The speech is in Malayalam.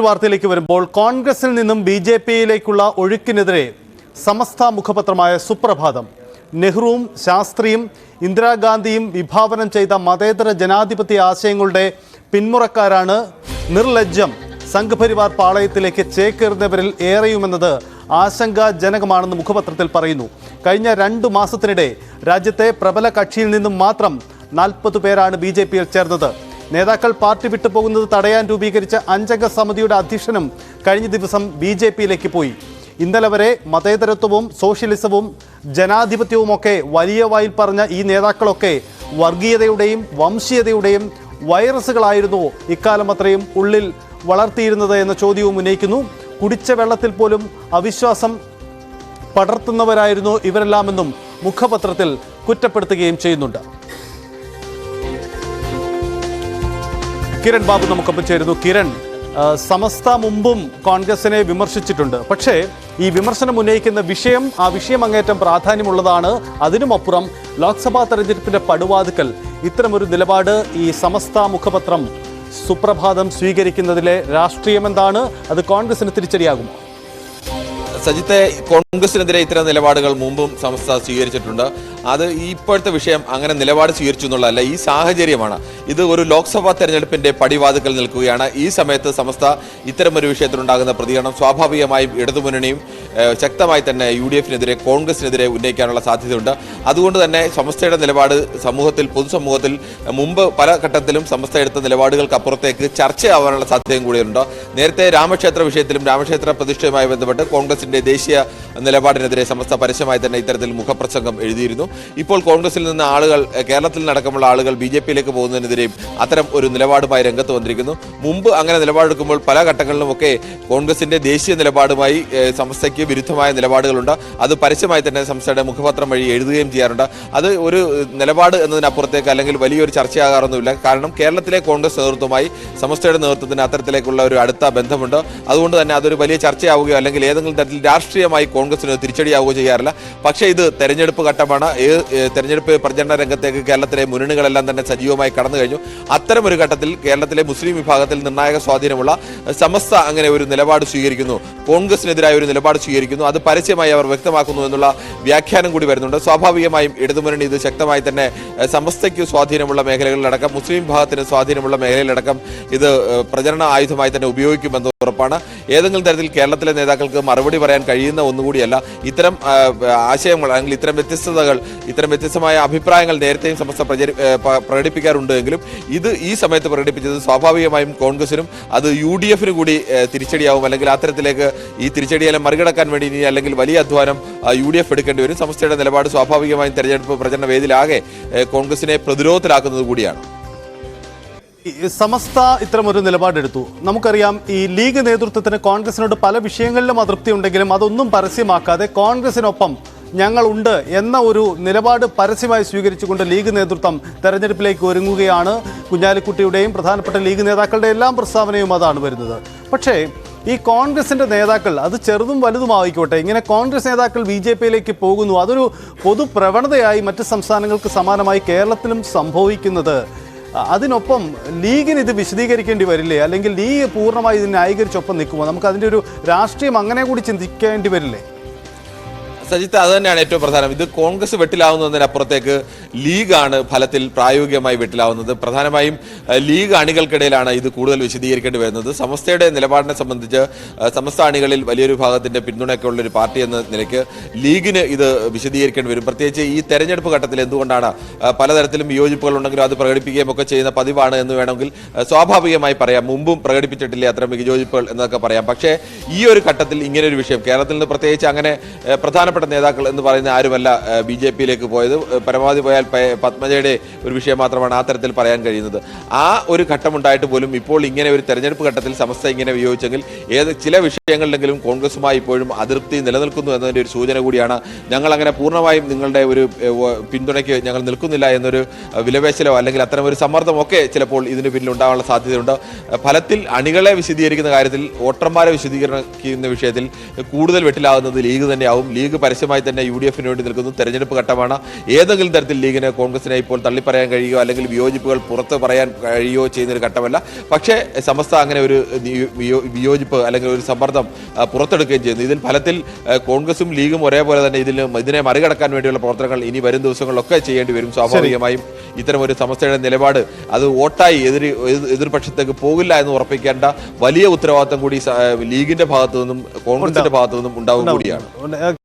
മറ്റൊരു വാർത്തയിലേക്ക് വരുമ്പോൾ കോൺഗ്രസിൽ നിന്നും ബി ജെ പിയിലേക്കുള്ള ഒഴുക്കിനെതിരെ സമസ്ത മുഖപത്രമായ സുപ്രഭാതം. നെഹ്റുവും ശാസ്ത്രിയും ഇന്ദിരാഗാന്ധിയും വിഭാവനം ചെയ്ത മതേതര ജനാധിപത്യ ആശയങ്ങളുടെ പിന്മുറക്കാരാണ് നിർലജ്ജം. സംഘപരിവാർ പാളയത്തിലേക്ക് ചേക്കേറുന്നവരിൽ ഏറെയുമെന്നത് ആശങ്കാജനകമാണെന്ന് മുഖപത്രത്തിൽ പറയുന്നു. കഴിഞ്ഞ രണ്ടു മാസത്തിനിടെ രാജ്യത്തെ പ്രബല കക്ഷിയിൽ നിന്നും മാത്രം നാൽപ്പത് പേരാണ് ബി ജെ പിയിൽ ചേർന്നത്. നേതാക്കൾ പാർട്ടി വിട്ടുപോകുന്നത് തടയാൻ രൂപീകരിച്ച അഞ്ചംഗ സമിതിയുടെ അധ്യക്ഷനും കഴിഞ്ഞ ദിവസം ബി ജെ പിയിലേക്ക് പോയി. ഇന്നലെ വരെ മതേതരത്വവും സോഷ്യലിസവും ജനാധിപത്യവുമൊക്കെ വലിയ വായിൽ പറഞ്ഞ ഈ നേതാക്കളൊക്കെ വർഗീയതയുടെയും വംശീയതയുടെയും വൈറസുകളായിരുന്നു ഇക്കാലം അത്രയും ഉള്ളിൽ വളർത്തിയിരുന്നത് എന്ന ചോദ്യവും ഉന്നയിക്കുന്നു. കുടിച്ച വെള്ളത്തിൽ പോലും അവിശ്വാസം പടർത്തുന്നവരായിരുന്നു ഇവരെല്ലാമെന്നും മുഖപത്രത്തിൽ കുറ്റപ്പെടുത്തുകയും ചെയ്യുന്നുണ്ട്. കിരൺ ബാബു നമുക്കൊപ്പം ചേരുന്നു. കിരൺ സമസ്ത മുമ്പും കോൺഗ്രസിനെ വിമർശിച്ചിട്ടുണ്ട്. പക്ഷേ ഈ വിമർശനം ഉന്നയിക്കുന്ന വിഷയം ആ വിഷയം അങ്ങേറ്റം പ്രാധാന്യമുള്ളതാണ്. അതിനുമപ്പുറം ലോക്സഭാ തെരഞ്ഞെടുപ്പിന്റെ പടുവാതുക്കൽ ഇത്തരമൊരു നിലപാട് ഈ സമസ്ത മുഖപത്രം സുപ്രഭാതം സ്വീകരിക്കുന്നതിലെ രാഷ്ട്രീയം എന്താണ് അത് കോൺഗ്രസിന് തിരിച്ചടിയാകുമോ? സജിത്തെ കോൺഗ്രസിനെതിരെ ഇത്തരം നിലപാടുകൾ മുമ്പും സംസ്ഥ സ്വീകരിച്ചിട്ടുണ്ട്. അത് ഇപ്പോഴത്തെ വിഷയം അങ്ങനെ നിലപാട് സ്വീകരിച്ചു എന്നുള്ളതല്ല ഈ സാഹചര്യമാണ്. ഇത് ഒരു ലോക്സഭാ തെരഞ്ഞെടുപ്പിന്റെ പടിവാതുക്കൽ നിൽക്കുകയാണ്. ഈ സമയത്ത് സംസ്ഥ ഇത്തരം ഒരു വിഷയത്തിലുണ്ടാകുന്ന പ്രതികരണം സ്വാഭാവികമായും ഇടതുമുന്നണിയും ശക്തമായി തന്നെ യു ഡി എഫിനെതിരെ കോൺഗ്രസിനെതിരെ ഉന്നയിക്കാനുള്ള സാധ്യതയുണ്ട്. അതുകൊണ്ട് തന്നെ സംസ്ഥയുടെ നിലപാട് സമൂഹത്തിൽ പൊതുസമൂഹത്തിൽ മുമ്പ് പല ഘട്ടത്തിലും സംസ്ഥ എടുത്ത നിലപാടുകൾക്ക് അപ്പുറത്തേക്ക് ചർച്ചയാവാനുള്ള സാധ്യതയും കൂടിയുണ്ട്. നേരത്തെ രാമക്ഷേത്ര വിഷയത്തിലും രാമക്ഷേത്ര പ്രതിഷ്ഠയുമായി ബന്ധപ്പെട്ട് കോൺഗ്രസിന്റെ ദേശീയ നിലപാടിനെതിരെ സമസ്ത പരസ്യമായി തന്നെ ഇത്തരത്തിൽ മുഖപ്രസംഗം എഴുതിയിരുന്നു. ഇപ്പോൾ കോൺഗ്രസിൽ നിന്ന് ആളുകൾ കേരളത്തിൽ നടക്കമുള്ള ആളുകൾ ബി ജെ പിയിലേക്ക് പോകുന്നതിനെതിരെയും അത്തരം ഒരു നിലപാടുമായി രംഗത്ത് വന്നിരിക്കുന്നു. മുമ്പ് അങ്ങനെ നിലപാടെടുക്കുമ്പോൾ പല ഘട്ടങ്ങളിലുമൊക്കെ കോൺഗ്രസിന്റെ ദേശീയ നിലപാടുമായി സംസ്ഥയ്ക്ക് വിരുദ്ധമായ നിലപാടുകളുണ്ട്. അത് പരസ്യമായി തന്നെ സംസ്ഥയുടെ മുഖപത്രം വഴി എഴുതുകയും ചെയ്യാറുണ്ട്. അത് ഒരു നിലപാട് എന്നതിനപ്പുറത്തേക്ക് അല്ലെങ്കിൽ വലിയൊരു ചർച്ചയാകാറൊന്നുമില്ല. കാരണം കേരളത്തിലെ കോൺഗ്രസ് നേതൃത്വമായി സമസ്തയുടെ നേതൃത്വത്തിന് അത്തരത്തിലേക്കുള്ള ഒരു അടുത്ത ബന്ധമുണ്ട്. അതുകൊണ്ട് തന്നെ അതൊരു വലിയ ചർച്ചയാവുകയോ അല്ലെങ്കിൽ ഏതെങ്കിലും തരത്തിൽ രാഷ്ട്രീയമായി കോൺഗ്രസിന് തിരിച്ചടിയാവുകയോ ചെയ്യാറില്ല. പക്ഷേ ഇത് തെരഞ്ഞെടുപ്പ് ഘട്ടമാണ്. തെരഞ്ഞെടുപ്പ് പ്രചരണ രംഗത്തേക്ക് കേരളത്തിലെ മുന്നണികളെല്ലാം തന്നെ സജീവമായി കടന്നു കഴിഞ്ഞു. അത്തരം ഒരു ഘട്ടത്തിൽ കേരളത്തിലെ മുസ്ലിം വിഭാഗത്തിൽ നിർണായക സ്വാധീനമുള്ള സമസ്ത അങ്ങനെ ഒരു നിലപാട് സ്വീകരിക്കുന്നു. കോൺഗ്രസിനെതിരായ ഒരു നിലപാട് സ്വീകരിക്കുന്നു. അത് പരസ്യമായി അവർ വ്യക്തമാക്കുന്നു എന്നുള്ള വ്യാഖ്യാനം കൂടി വരുന്നുണ്ട്. സ്വാഭാവികമായും ഇടതുമുന്നണി ഇത് ശക്തമായി തന്നെ സമസ്തയ്ക്ക് സ്വാധീനമുള്ള മേഖലകളിലടക്കം മുസ്ലിം വിഭാഗത്തിന് സ്വാധീനമുള്ള മേഖലയിലടക്കം ഇത് പ്രചരണ ആയുധമായി തന്നെ ഉപയോഗിക്കുമെന്ന് ഉറപ്പാണ്. ഏതെങ്കിലും തരത്തിൽ കേരളത്തിലെ നേതാക്കൾക്ക് മറുപടി പറയാൻ കഴിയുന്ന ഒന്നുകൂടിയല്ല. ഇത്തരം ആശയങ്ങൾ അല്ലെങ്കിൽ ഇത്തരം വ്യത്യസ്തതകൾ ഇത്തരം വ്യത്യസ്തമായ അഭിപ്രായങ്ങൾ നേരത്തെയും സമസ്ത പ്രചരി പ്രകടിപ്പിക്കാറുണ്ട് എങ്കിലും ഇത് ഈ സമയത്ത് പ്രകടിപ്പിച്ചത് സ്വാഭാവികമായും കോൺഗ്രസിനും അത് യു ഡി എഫിന് കൂടി തിരിച്ചടിയാവും. അല്ലെങ്കിൽ അത്തരത്തിലേക്ക് ഈ തിരിച്ചടിയെല്ലാം മറികടക്കാൻ വേണ്ടി ഇനി അല്ലെങ്കിൽ വലിയ അധ്വാനം യു ഡി എഫ് എടുക്കേണ്ടി വരും. സമസ്തയുടെ നിലപാട് സ്വാഭാവികമായും തെരഞ്ഞെടുപ്പ് പ്രചരണ വേദിയിലാകെ കോൺഗ്രസിനെ പ്രതിരോധത്തിലാക്കുന്നത് കൂടിയാണ്. സമസ്ത ഇത്തരമൊരു നിലപാടെടുത്തു. നമുക്കറിയാം ഈ ലീഗ് നേതൃത്വത്തിന് കോൺഗ്രസിനോട് പല വിഷയങ്ങളിലും അതൃപ്തി ഉണ്ടെങ്കിലും അതൊന്നും പരസ്യമാക്കാതെ കോൺഗ്രസിനൊപ്പം ഞങ്ങളുണ്ട് എന്ന ഒരു നിലപാട് പരസ്യമായി സ്വീകരിച്ചുകൊണ്ട് ലീഗ് നേതൃത്വം തെരഞ്ഞെടുപ്പിലേക്ക് ഒരുങ്ങുകയാണ്. കുഞ്ഞാലിക്കുട്ടിയുടെയും പ്രധാനപ്പെട്ട ലീഗ് നേതാക്കളുടെ എല്ലാം പ്രസ്താവനയും അതാണ് വരുന്നത്. പക്ഷേ ഈ കോൺഗ്രസിന്റെ നേതാക്കൾ അത് ചെറുതും വലുതുമായിക്കോട്ടെ ഇങ്ങനെ കോൺഗ്രസ് നേതാക്കൾ ബി ജെ പിയിലേക്ക് പോകുന്നു അതൊരു പൊതു പ്രവണതയായി മറ്റ് സംസ്ഥാനങ്ങൾക്ക് സമാനമായി കേരളത്തിലും സംഭവിക്കുന്നത്. അതിനൊപ്പം ലീഗിന് ഇത് വിശദീകരിക്കേണ്ടി വരില്ലേ? അല്ലെങ്കിൽ ലീഗ് പൂർണമായി ഇതിന് ന്യായീകരിച്ചൊപ്പം നിൽക്കുമോ? നമുക്ക് അതിന്റെ ഒരു രാഷ്ട്രീയം അങ്ങനെ കൂടി ചിന്തിക്കേണ്ടി വരില്ലേ? സജിത്ത് അത് തന്നെയാണ് ഏറ്റവും പ്രധാനം. ഇത് കോൺഗ്രസ് വെട്ടിലാവുന്നതിനപ്പുറത്തേക്ക് ലീഗാണ് ഫലത്തിൽ പ്രായോഗികമായി വെട്ടിലാവുന്നത്. പ്രധാനമായും ലീഗ് അണികൾക്കിടയിലാണ് ഇത് കൂടുതൽ വിശദീകരിക്കേണ്ടി വരുന്നത്. സമസ്തയുടെ നിലപാടിനെ സംബന്ധിച്ച് സമസ്ത അണികളിൽ വലിയൊരു വിഭാഗത്തിന്റെ പിന്തുണയൊക്കെയുള്ള ഒരു പാർട്ടി എന്ന നിലയ്ക്ക് ലീഗിന് ഇത് വിശദീകരിക്കേണ്ടി വരും. പ്രത്യേകിച്ച് ഈ തെരഞ്ഞെടുപ്പ് ഘട്ടത്തിൽ എന്തുകൊണ്ടാണ് പലതരത്തിലും വിയോജിപ്പുകൾ ഉണ്ടെങ്കിലും അത് പ്രകടിപ്പിക്കുകയും ഒക്കെ ചെയ്യുന്ന പതിവാണ് എന്ന് വേണമെങ്കിൽ സ്വാഭാവികമായി പറയാം. മുമ്പും പ്രകടിപ്പിച്ചിട്ടില്ല അത്തരം വിയോജിപ്പുകൾ എന്നൊക്കെ പറയാം. പക്ഷേ ഈ ഒരു ഘട്ടത്തിൽ ഇങ്ങനെ ഒരു വിഷയം കേരളത്തിൽ നിന്ന് പ്രത്യേകിച്ച് അങ്ങനെ ഏഹ്, പ്രധാനപ്പെട്ട നേതാക്കൾ എന്ന് പറയുന്ന ആരുമല്ല ബി ജെ പിയിലേക്ക് പോയത്. പരമാവധി പോയാൽ പത്മജയുടെ ഒരു വിഷയം മാത്രമാണ് ആ തരത്തിൽ പറയാൻ കഴിയുന്നത്. ആ ഒരു ഘട്ടം ഉണ്ടായിട്ട് പോലും ഇപ്പോൾ ഇങ്ങനെ ഒരു തെരഞ്ഞെടുപ്പ് ഘട്ടത്തിൽ സമസ്ത ഇങ്ങനെ വിയോജിച്ചെങ്കിൽ ഏത് ചില വിഷയങ്ങളിലെങ്കിലും കോൺഗ്രസുമായി ഇപ്പോഴും അതിർത്തി നിലനിൽക്കുന്നു എന്നതിന്റെ ഒരു സൂചന കൂടിയാണ്. ഞങ്ങൾ അങ്ങനെ പൂർണമായും നിങ്ങളുടെ ഒരു പിന്തുണയ്ക്ക് ഞങ്ങൾ നിൽക്കുന്നില്ല എന്നൊരു വിലവേശലോ അല്ലെങ്കിൽ അത്തരം ഒരു സമ്മർദ്ദമൊക്കെ ചിലപ്പോൾ ഇതിന് പിന്നിൽ ഉണ്ടാകാനുള്ള സാധ്യതയുണ്ട്. ഫലത്തിൽ അണികളെ വിശദീകരിക്കുന്ന കാര്യത്തിൽ വോട്ടർമാരെ വിശദീകരിക്കുന്ന വിഷയത്തിൽ കൂടുതൽ വെട്ടിലാകുന്നത് ലീഗ് തന്നെയാവും. ലീഗ് പരസ്യമായി തന്നെ യു ഡി എഫിന് വേണ്ടി നിൽക്കുന്നു. തെരഞ്ഞെടുപ്പ് ഘട്ടമാണ്. ഏതെങ്കിലും തരത്തിൽ ലീഗിന് കോൺഗ്രസിനെ ഇപ്പോൾ തള്ളിപ്പറയാൻ കഴിയുകയോ അല്ലെങ്കിൽ വിയോജിപ്പുകൾ പുറത്ത് പറയാൻ കഴിയുകയോ ചെയ്യുന്ന ഒരു ഘട്ടമല്ല. പക്ഷേ സമസ്ത അങ്ങനെ ഒരു വിയോജിപ്പ് അല്ലെങ്കിൽ ഒരു സമ്മർദ്ദം പുറത്തെടുക്കുകയും ചെയ്യുന്നു. ഇതിൽ ഫലത്തിൽ കോൺഗ്രസും ലീഗും ഒരേപോലെ തന്നെ ഇതിൽ ഇതിനെ മറികടക്കാൻ വേണ്ടിയുള്ള പ്രവർത്തനങ്ങൾ ഇനി വരും ദിവസങ്ങളിലൊക്കെ ചെയ്യേണ്ടി വരും. സ്വാഭാവികമായും ഇത്തരം ഒരു സമസ്തയുടെ നിലപാട് അത് വോട്ടായി എതിർ എതിർ- എതിർപക്ഷത്തേക്ക് പോകില്ല എന്ന് ഉറപ്പിക്കേണ്ട വലിയ ഉത്തരവാദിത്തം കൂടി ലീഗിന്റെ ഭാഗത്തു നിന്നും കോൺഗ്രസിന്റെ ഭാഗത്തു നിന്നും ഉണ്ടാവും കൂടിയാണ്.